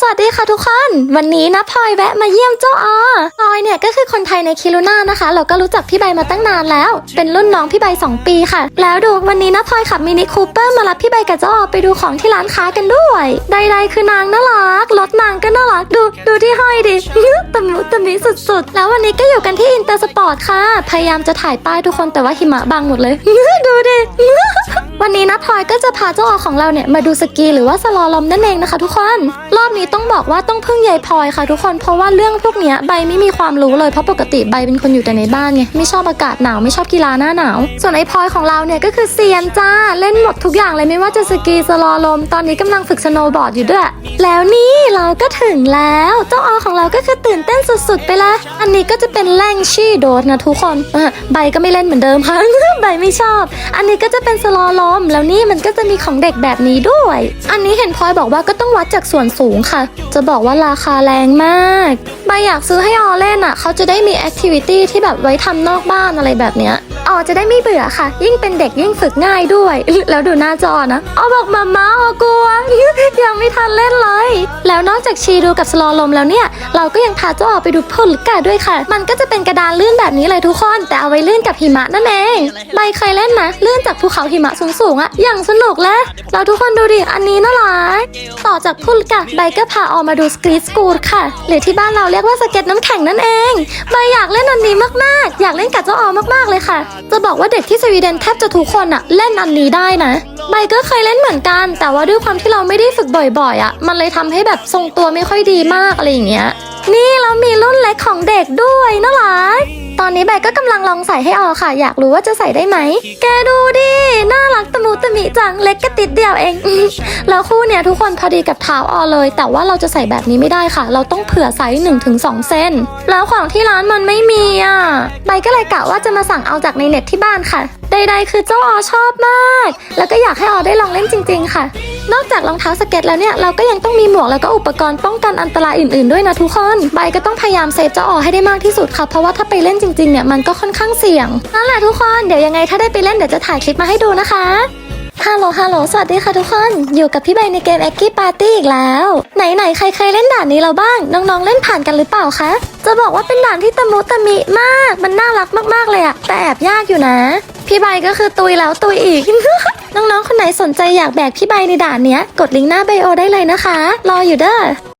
สวัสดีค่ะทุกคน วันนี้นะพลอยแวะมาเยี่ยมเจ้าออพลอยเนี่ยก็คือคนไทยในคิรุน่านะคะ เราก็รู้จักพี่ใบมาตั้งนานแล้ว เป็นรุ่นน้องพี่ใบ2 ปีค่ะ แล้วดูวันนี้นะพลอยขับมินิคูเปอร์มารับพี่ใบกับเจ้าออไปดูของที่ร้านค้ากันด้วย ใดๆคือนางน่ารัก รถนางก็น่ารัก ดูดูที่ห้อยดิตะมุตะมิสุดๆ แล้ววันนี้ก็อยู่กันที่อินเตอร์สปอร์ตค่ะ พยายามจะถ่ายป้ายทุกคนแต่ว่าหิมะบังหมดเลย ดูดิ วันนี้นะพลอยก็จะพาเจ้าออของเราเนี่ยมาดูสกีหรือว่าสลอลอมนั่นเองนะคะทุกคน รอบนี้ต้องบอกว่าต้องพึ่งยายพลอยค่ะทุกคนเพราะว่าเรื่องพวกเนี้ยใบไม่มีความรู้เลยเพราะปกติใบเป็นคนอยู่แต่ในบ้านไงไม่ชอบอากาศหนาวไม่ชอบกีฬาหน้าหนาว ส่วนไอ้พลอยของเราเนี่ยก็คือเซียนจ้าเล่นหมดทุกอย่างเลยไม่ว่าจะสกีสลอลอมตอนนี้กำลังฝึกสโนว์บอร์ดอยู่ด้วย แล้วนี่เราก็ถึงแล้วเจ้าออของเราก็คือตื่นเต้นสุดๆไปละอันนี้ก็จะเป็นแร่งชี่โดดนะทุกคนใบก็ไม่เล่นเหมือนเดิมค่ะใบไม่ชอบ อันนี้ก็จะเป็นสลอลอม แล้วนี่มันก็จะมีของเด็กแบบนี้ด้วย อันนี้เห็นพลอยบอกว่าก็ต้องวัดจากส่วนสูงค่ะ จะบอกว่าราคาแรงมากใบอยากซื้อให้ออเล่นอะ เขาจะได้มีแอคทิวิตี้ที่แบบไว้ทำนอกบ้านอะไรแบบเนี้ยออจะได้ไม่เบื่อค่ะ ยิ่งเป็นเด็กยิ่งฝึกง่ายด้วย แล้วดูหน้าจอนะออบอกมาม่าออกลัวยังไม่ทันเล่นเลย แล้วนอกจากชีดูกับสโลลมแล้วเนี่ย เราก็ยังพาเจ้าออกไปดูพลกาด้วยค่ะ มันก็จะเป็นกระดานลื่นแบบนี้เลยทุกคน แต่เอาไว้ลื่นกับหิมะนั่นเองใบเคยเล่นนะลื่นจากภูเขาหิมะสูงๆอะอย่างสนุกเลยเราทุกคนดูดิ อันนี้น่ารักต่อจากพุลกาใบก็พาออกมาดูสกีสกูลค่ะ หรือที่บ้านเราเรียกว่าสเก็ตน้ำแข็งนั่นเองใบอยากเล่นอันนี้มากๆ อยากเล่นกับเจ้าออมากๆเลยค่ะ จะบอกว่าเด็กที่สวีเดนแทบจะทุกคนอะเล่นอันนี้ได้นะใบก็เคยเล่นเหมือนกัน แต่ว่าด้วยความที่เราไม่ได้ฝึกบ่อยๆอะมันเลยทำให้แบบทรงตัวไม่ค่อยดีมากอะไรอย่างเงี้ยนี่แล้วมีรุ่นเล็กของเด็กด้วยน่ารักตอนนี้ใบก็กำลังลองใส่ให้ออค่ะ อยากรู้ว่าจะใส่ได้ไหม แกดูดิ ตะมุตะมิจังเล็กกระติดเดียวเอง แล้วคู่เนี้ยทุกคนพอดีกับเท้าออเลย แต่ว่าเราจะใส่แบบนี้ไม่ได้ค่ะ เราต้องเผื่อไซส์1-2 เซนแล้วของที่ร้านมันไม่มีอะใบก็เลยกะว่าจะมาสั่งเอาจากในเน็ตที่บ้านค่ะ ใดๆ คือเจ้าออชอบมาก แล้วก็อยากให้ออได้ลองเล่นจริง ๆ ค่ะ นอกจากรองเท้าสเก็ตแล้วเนี่ยเราก็ยังต้องมีหมวกแล้วก็อุปกรณ์ป้องกันอันตรายอื่นๆด้วยนะทุกคนใบก็ต้องพยายามเซฟเจ้าออให้ได้มากที่สุดค่ะเพราะว่าถ้าไปเล่นจริงๆเนี่ยมันก็ค่อนข้างเสี่ยงนั่นแหละทุกคนเดี๋ยวยังไงถ้าได้ไปเล่นเดี๋ยวจะถ่ายคลิปมาให้ดูนะคะ ฮัลโหลฮัลโหลสวัสดีค่ะทุกคน อยู่กับพี่ใบในเกมแอคกี้ปาร์ตี้อีกแล้ว ไหนๆใครเคยเล่นด่านนี้เราบ้าง น้องๆเล่นผ่านกันหรือเปล่าคะ จะบอกว่าเป็นด่านที่ตะมุตะมิมาก มันน่ารักมากๆเลยอะแต่แอบยากอยู่นะ พี่ใบก็คือตุยแล้วตุยอีก น้องๆคนไหนสนใจอยากแบกพี่ใบในด่านเนี้ย กดลิงก์หน้าไบโอได้เลยนะคะ รออยู่เด้อ